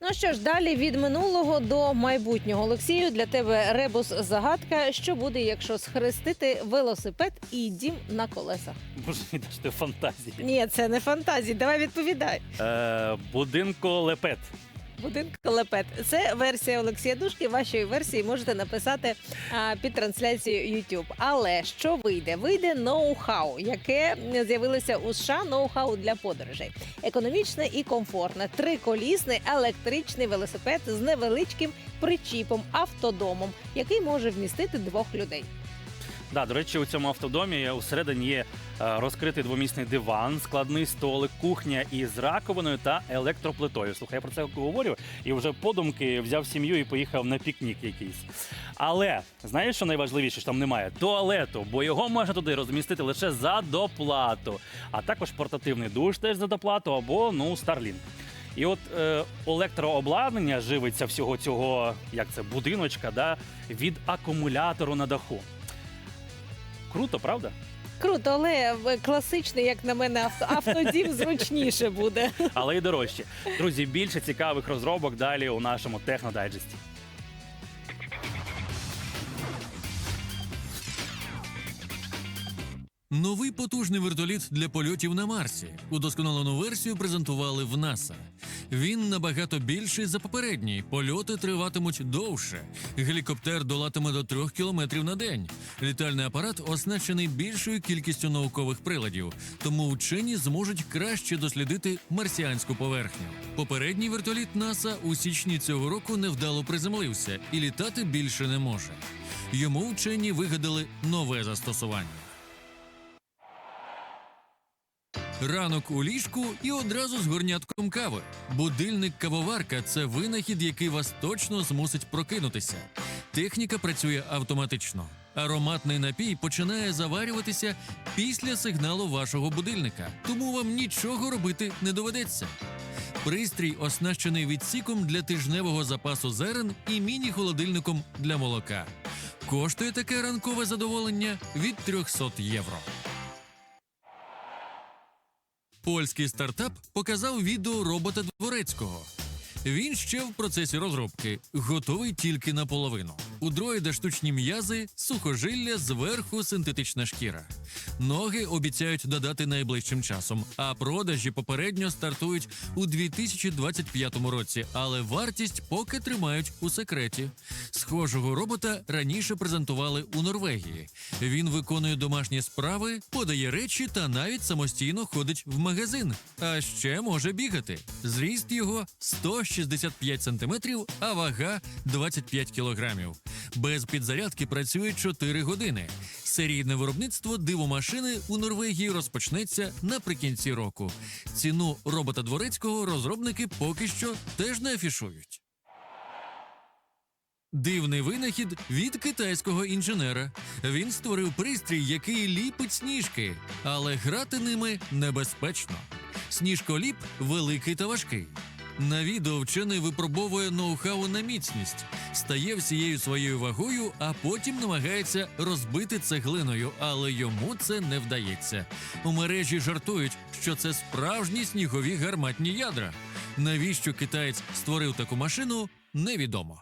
Ну що ж, далі від минулого до майбутнього. Олексію, для тебе ребус загадка. Що буде, якщо схрестити велосипед і дім на колесах? Це віддаш ти фантазії. Ні, це не фантазії. Давай відповідай. Е, будинко лепет. Будинок лепет. Це версія Олексія Душки. Вашої версії можете написати а, під трансляцією YouTube. Але що вийде? Вийде ноу-хау, яке з'явилося у США ноу-хау для подорожей. Економічне і комфортне, триколісний електричний велосипед з невеличким причіпом, автодомом, який може вмістити двох людей. Да, до речі, у цьому автодомі усередині є е, розкритий двомісний диван, складний столик, кухня із раковиною та електроплитою. Слухай, я про це говорю і вже подумки взяв сім'ю і поїхав на пікнік якийсь. Але знаєш, що найважливіше, що там немає туалету, бо його можна туди розмістити лише за доплату, а також портативний душ теж за доплату або ну Starlink. І от е, електрообладнання живиться всього цього, як це, будиночка, да, від акумулятору на даху. Круто, правда? Круто, але в- класичний, як на мене, авто, автодім зручніше буде. Але й дорожче. Друзі, більше цікавих розробок далі у нашому технодайджесті. Новий потужний вертоліт для польотів на Марсі. Удосконалену версію презентували в НАСА. Він набагато більший за попередній. Польоти триватимуть довше. Гелікоптер долатиме до трьох кілометрів на день. Літальний апарат оснащений більшою кількістю наукових приладів, тому вчені зможуть краще дослідити марсіанську поверхню. Попередній вертоліт НАСА у січні цього року невдало приземлився і літати більше не може. Йому вчені вигадали нове застосування. Ранок у ліжку і одразу з горнятком кави. Будильник кавоварка це винахід, який вас точно змусить прокинутися. Техніка працює автоматично. Ароматний напій починає заварюватися після сигналу вашого будильника, тому вам нічого робити не доведеться. Пристрій оснащений відсіком для тижневого запасу зерен і міні-холодильником для молока. Коштує таке ранкове задоволення від 300 євро. Польський стартап показав відео робота дворецького. Він ще в процесі розробки, готовий тільки наполовину. У дроїда штучні м'язи, сухожилля, зверху синтетична шкіра. Ноги обіцяють додати найближчим часом, а продажі попередньо стартують у 2025 році, але вартість поки тримають у секреті. Схожого робота раніше презентували у Норвегії. Він виконує домашні справи, подає речі та навіть самостійно ходить в магазин. А ще може бігати. Зріст його 165 сантиметрів, а вага 25 кілограмів. Без підзарядки працює 4 години. Серійне виробництво дивомашини у Норвегії розпочнеться наприкінці року. Ціну робота дворецького розробники поки що теж не афішують. Дивний винахід від китайського інженера. Він створив пристрій, який ліпить сніжки, але грати ними небезпечно. Сніжколіп великий та важкий. На відео вчений випробовує ноу-хау на міцність, стає всією своєю вагою, а потім намагається розбити цеглиною, але йому це не вдається. У мережі жартують, що це справжні снігові гарматні ядра. Навіщо китаєць створив таку машину, невідомо.